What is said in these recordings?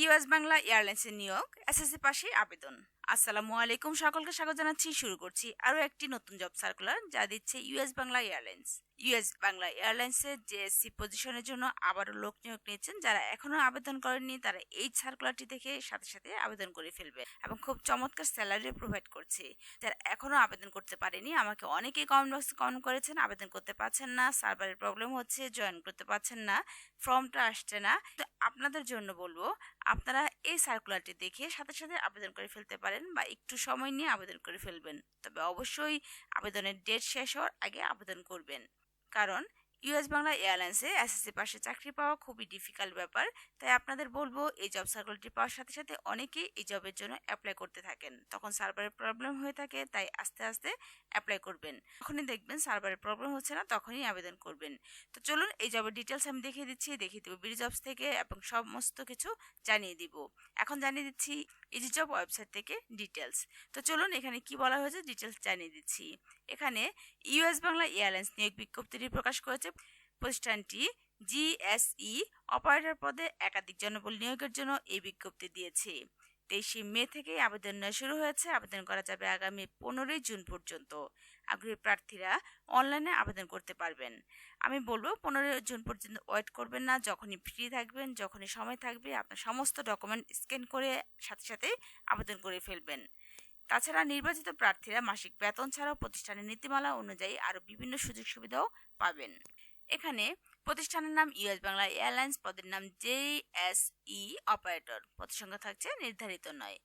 US Bangla এয়ারলাইন্সের নিয়োগ, SSC পাশে আবেদন। আসসালামু আলাইকুম, সকলকে স্বাগত জানাচ্ছি। শুরু করছি আরও একটি নতুন জব সার্কুলার যা দিচ্ছে US Bangla airlines. US Bangla এয়ারলাইন্সের জেএসসি পজিশনের জন্য আবারও লোক নিয়োগ নিয়েছেন, যারা এখনও আবেদন করেননি, তারা এই সার্কুলারটি দেখে সাথে সাথে আবেদন করে ফেলবে এবং খুব চমৎকার স্যালারি প্রোভাইড করছে। যারা এখনও আবেদন করতে পারেনি, আমাকে অনেকেই কমেন্ট বক্সে কমেন্ট করেছেন, আবেদন করতে পারছেন না, সার্ভারের প্রবলেম হচ্ছে, জয়েন করতে পারছেন না, ফর্মটা আসছে না। তো আপনাদের জন্য বলব, আপনারা এই সার্কুলারটি দেখে সাথে সাথে আবেদন করে ফেলতে পারেন বা একটু সময় নিয়ে আবেদন করে ফেলবেন। তবে অবশ্যই আবেদনের ডেট শেষ হওয়ার আগে আবেদন করবেন। কারণ ইউএস বাংলা এয়ারলাইন্সে এসএসসি পাশে চাকরি পাওয়া খুবই ডিফিকাল্ট ব্যাপার। তাই আপনাদের বলব, এই জব সার্কুলারটি পাওয়ার সাথে সাথে অনেকেই এই জবের জন্য অ্যাপ্লাই করতে থাকেন। তখন সার্ভারের প্রবলেম হয়ে থাকে, তাই আস্তে আস্তে অ্যাপ্লাই করবেন। যখনই দেখবেন সার্ভারের প্রবলেম হচ্ছে না, তখনই আবেদন করবেন। তো চলুন, এই জবের ডিটেলস আমি দেখিয়ে দিচ্ছি। দেখিয়ে দেবো বিডি জবস থেকে এবং সমস্ত কিছু জানিয়ে দিব। এখন জানিয়ে দিচ্ছি ইজি জব ওয়েবসাইট থেকে ডিটেলস তো চলুন, এখানে কি বলা হয়েছে? ডিটেলস জানিয়ে দিচ্ছি। এখানে ইউএস বাংলা এয়ারলাইন্স নিয়োগ বিজ্ঞপ্তিটি প্রকাশ করেছে প্রতিষ্ঠানটি জিএসই অপারেটর পদে একাধিক জনবল নিয়োগের জন্য এই বিজ্ঞপ্তি দিয়েছে। তেইশে মে থেকে আবেদন শুরু হয়েছে। আবেদন করা যাবে আগামী পনেরোই জুন পর্যন্ত। আগ্রহী প্রার্থীরা অনলাইনে আবেদন করতে পারবেন। আমি বলব, পনেরোই জুন পর্যন্ত ওয়েট করবেন না। যখনই ফ্রি থাকবেন, যখনই সময় থাকবে, আপনার সমস্ত ডকুমেন্ট স্ক্যান করে সাথে সাথে আবেদন করে ফেলবেন। তাছাড়া নির্বাচিত প্রার্থীরা মাসিক বেতন ছাড়াও প্রতিষ্ঠানের নীতিমালা অনুযায়ী আরও বিভিন্ন সুযোগ সুবিধাও পাবেন। এখানে প্রতিষ্ঠানের নাম ইউএস বাংলা এয়ারলাইন্স, পদের নাম জে এস ই, অপারেটর। পদসংখ্যা থাকছে নির্ধারিত নয়।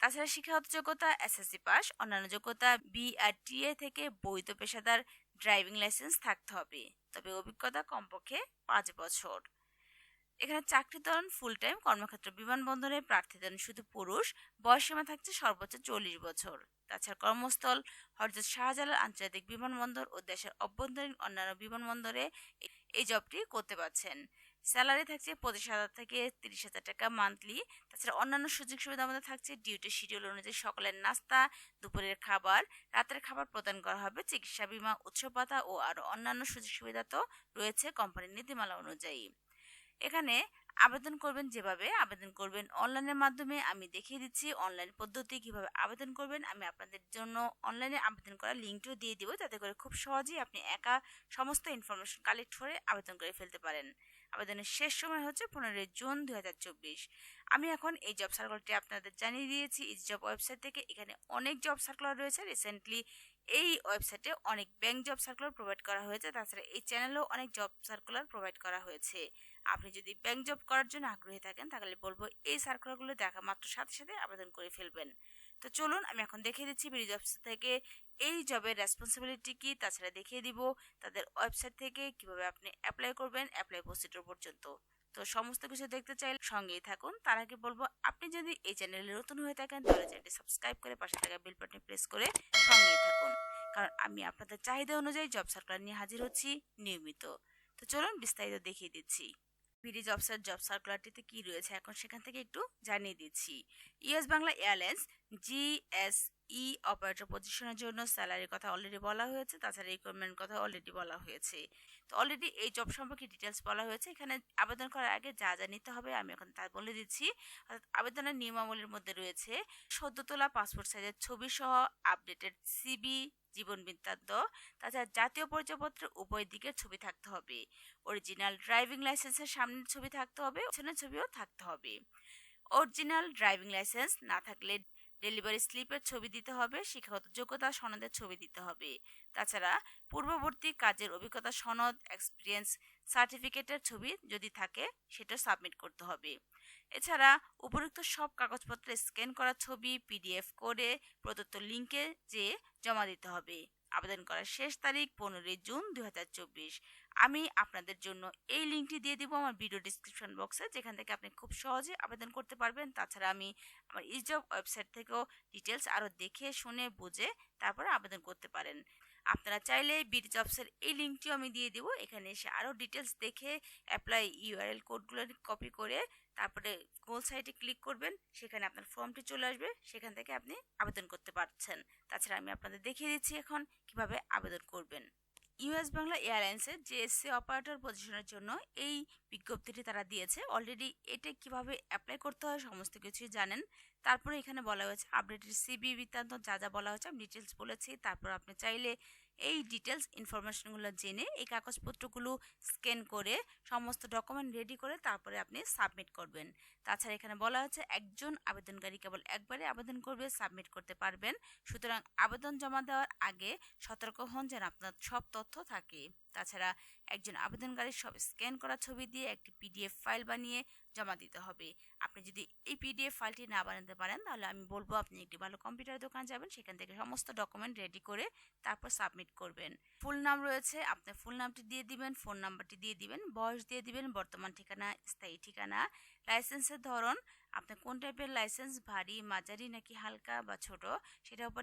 তাছাড়া শিক্ষাগত যোগ্যতা এসএসসি পাস, অন্যান্য যোগ্যতা বিআরটিএ থেকে বৈধ পেশাদার ড্রাইভিং লাইসেন্স থাকতে হবে। তবে অভিজ্ঞতা কমপক্ষে পাঁচ বছর। এখানে চাকরি ধরন ফুল টাইম কর্মক্ষেত্র বিমানবন্দরে প্রার্থী ধরন শুধু পুরুষ বয়সীমা থাকছে সর্বোচ্চ চল্লিশ বছর। তাছাড়া কর্মস্থল, হরজত শাহজালাল আন্তর্জাতিক বিমানবন্দর ও দেশের অভ্যন্তরীণ অন্যান্য বিমানবন্দরে এই জবটি করতে পারছেন। স্যালারি থাকছে পঁচিশ হাজার থেকে তিরিশ হাজার টাকা মান্থলি তাছাড়া অন্যান্য সুযোগ সুবিধা মধ্যে থাকছে ডিউটি শিডিউল অনুযায়ী সকালের নাস্তা, দুপুরের খাবার, রাতের খাবার প্রদান করা হবে, চিকিৎসা বিমা, উৎসব ও আরও অন্যান্য সুযোগ সুবিধা তো রয়েছে কোম্পানির নীতিমালা অনুযায়ী। এখানে আবেদন করবেন যেভাবে আবেদন করবেন। অনলাইনের মাধ্যমে আমি দেখিয়ে দিচ্ছি অনলাইন পদ্ধতি কীভাবে আবেদন করবেন। আমি আপনাদের জন্য অনলাইনে আবেদন করার লিঙ্কটিও দিয়ে দিব যাতে করে খুব সহজেই আপনি একা সমস্ত ইনফরমেশন কালেক্ট করে আবেদন করে ফেলতে পারেন। আবেদনের শেষ সময় হচ্ছে পনেরোই জুন দু হাজার চব্বিশ। আমি এখন এই জব সার্কুলারটি আপনাদের জানিয়ে দিয়েছি। এই জব ওয়েবসাইট থেকে এখানে অনেক জব সার্কুলার রয়েছে। রিসেন্টলি এই ওয়েবসাইটে অনেক ব্যাংক জব সার্কুলার প্রোভাইড করা হয়েছে। তাছাড়া এই চ্যানেলেও অনেক জব সার্কুলার প্রোভাইড করা হয়েছে। আপনি যদি ব্যাংক জব করার জন্য আগ্রহী থাকেন, তাহলে বলব এই সার্কুলারগুলো দেখা মাত্র সাথে সাথে আবেদন করে ফেলবেন। তো চলুন, আমি এখন দেখিয়ে দিচ্ছি বিডি জবস থেকে এই জবের রেসপন্সিবিলিটি কী, তাছাড়া দেখিয়ে দিব তাদের ওয়েবসাইট থেকে কীভাবে আপনি অ্যাপ্লাই করবেন অ্যাপ্লাই প্রসিডিওর পর্যন্ত। তো সমস্ত কিছু দেখতে চাইলে সঙ্গেই থাকুন। তার আগে বলব, আপনি যদি এই চ্যানেলে নতুন হয়ে থাকেন, তাহলে চ্যানেলটি সাবস্ক্রাইব করে পাশে থাকা বেল বাটনে প্রেস করে সঙ্গেই থাকুন। কারণ আমি আপনাদের চাহিদা অনুযায়ী জব সার্কুলার নিয়ে হাজির হচ্ছি নিয়মিত। তো চলুন বিস্তারিত দেখিয়ে দিচ্ছি। বিডি জবসের জব সার্কুলারটিতে কি রয়েছে? এখন সেখান থেকে একটু জানিয়ে দিচ্ছি। US Bangla airlines GSE operator পজিশনের জন্য স্যালারির কথা অলরেডি বলা হয়েছে, তাছাড়া রিকোয়ারমেন্ট কথা অলরেডি বলা হয়েছে। তো অলরেডি এই জব সম্পর্কে ডিটেলস বলা হয়েছে। এখানে আবেদন করার আগে যা যা নিতে হবে আমি এখন তা বলে দিচ্ছি। অর্থাৎ আবেদনের নিয়মাবলীর মধ্যে রয়েছে সদ্য তোলা পাসপোর্ট সাইজের ছবি সহ আপডেটেড সিবি জীবন বৃত্তান্ত, তাছাড়া জাতীয় পরিচয়পত্রের উভয় দিকের ছবি থাকতে হবে। অরিজিনাল ড্রাইভিং লাইসেন্সের সামনের ছবি থাকতে হবে ছবিও থাকতে হবে। অরিজিনাল ড্রাইভিং লাইসেন্স না থাকলে ডেলিভারি স্লিপের ছবি দিতে হবে, শিক্ষাগত যোগ্যতা সনদের ছবি দিতে হবে। তাছাড়া পূর্ববর্তী কাজের অভিজ্ঞতা সনদ এক্সপিরিয়েন্স সার্টিফিকেটের ছবি যদি থাকে, সেটা সাবমিট করতে হবে। এছাড়া উপরুক্ত সব কাগজপত্রে স্ক্যান করা ছবি পিডিএফ করে প্রদত্ত লিঙ্কে যে জমা দিতে হবে। আবেদন করার শেষ তারিখ পনেরোই জুন দু হাজার চব্বিশ। আমি আপনাদের জন্য এই লিঙ্কটি দিয়ে দিব আমার ভিডিও ডিসক্রিপশন বক্সে, যেখান থেকে আপনি খুব সহজে আবেদন করতে পারবেন। তাছাড়া আমি আমার ইজব ওয়েবসাইট থেকেও ডিটেলস আরও দেখে, শুনে, বুঝে তারপরে আবেদন করতে পারেন। আপনারা চাইলে বিট জবসের এই লিঙ্কটিও আমি দিয়ে দেবো। এখানে এসে আরও ডিটেলস দেখে অ্যাপ্লাই ইউআরএল কোডগুলো কপি করে তারপরে গোল সাইটে ক্লিক করবেন। সেখানে আপনার ফর্মটি চলে আসবে। সেখান থেকে আপনি আবেদন করতে পারছেন। তাছাড়া আমি আপনাদের দেখিয়ে দিচ্ছি এখন কীভাবে আবেদন করবেন। ইউএস বাংলা এয়ারলাইন্সের জেএসসি অপারেটর পজিশনের জন্য এই বিজ্ঞপ্তিটি তারা দিয়েছে। অলরেডি এটা কীভাবে অ্যাপ্লাই করতে হয় সমস্ত কিছুই জানেন। তারপরে এখানে বলা হয়েছে আপডেটেড সিবি বৃত্তান্ত যা যা বলা হয়েছে, আমি ডিটেলস বলেছি। তারপর আপনি চাইলে এই ডিটেলস ইনফরমেশনগুলো জেনে এই কাগজপত্রগুলো স্ক্যান করে সমস্ত ডকুমেন্ট রেডি করে তারপরে আপনি সাবমিট করবেন। তাছাড়া এখানে বলা হয়েছে, একজন আবেদনকারী কেবল একবারে আবেদন করবে সাবমিট করতে পারবেন। সুতরাং আবেদন জমা দেওয়ার আগে সতর্ক হন যেন আপনার সব তথ্য থাকে। তাছাড়া একজন আবেদনকারীর সব স্ক্যান করা ছবি দিয়ে একটি পিডিএফ ফাইল বানিয়ে জমা দিতে হবে। আপনি যদি এই পিডিএফ ফাইলটি না বানাতে পারেন, তাহলে আমি বলব আপনি একটি ভালো কম্পিউটার দোকান যাবেন, সেখান থেকে সমস্ত ডকুমেন্ট রেডি করে তারপর সাবমিট করবেন। ফুল নাম রয়েছে আপনার ফুল নামটি দিয়ে দিবেন, ফোন নাম্বারটি দিয়ে দিবেন, বয়স দিয়ে দিবেন, বর্তমান ঠিকানা, স্থায়ী ঠিকানা, লাইসেন্সের ধরন, আপনি কোন টাইপের লাইসেন্স, ভারী, মাঝারি নাকি হালকা বা ছোট, সেটার উপর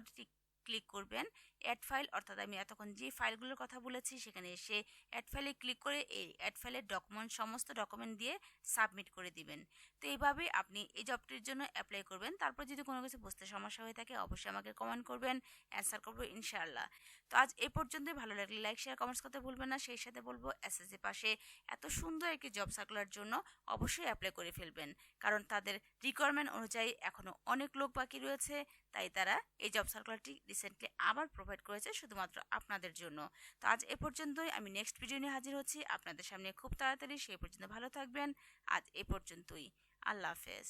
ক্লিক করবেন। অ্যাড ফাইল অর্থাৎ আমি এতক্ষণ যে ফাইলগুলোর কথা বলেছি, সেখানে এসে অ্যাড ফাইলে ক্লিক করে এই অ্যাড ফাইলের ডকুমেন্ট সমস্ত ডকুমেন্ট দিয়ে সাবমিট করে দিবেন। তো এইভাবে আপনি এই জবটির জন্য অ্যাপ্লাই করবেন। তারপর যদি কোনো কিছু বুঝতে সমস্যা হয়ে থাকে, অবশ্যই আমাকে কমেন্ট করবেন অ্যান্সার করব ইনশাআল্লাহ। তো আজ এই পর্যন্তই। ভালো লাগলে লাইক শেয়ার কমেন্টস করতে ভুলবেন না। সেই সাথে বলব এসএসসি পাশে এত সুন্দর একটি জব সার্কুলার জন্য অবশ্যই অ্যাপ্লাই করে ফেলবেন। কারণ তাদের রিকোয়ারমেন্ট অনুযায়ী এখনও অনেক লোক বাকি রয়েছে, তাই তারা এই জব সার্কুলারটি রিসেন্টলি আবার প্রোভাইড করেছে শুধুমাত্র আপনাদের জন্য। তো আজ এ পর্যন্তই। আমি নেক্সট ভিডিও নিয়ে হাজির হচ্ছি। আপনাদের সামনে খুব তাড়াতাড়ি। সেই পর্যন্ত ভালো থাকবেন। আজ এ পর্যন্তই। আল্লাহ হাফেজ।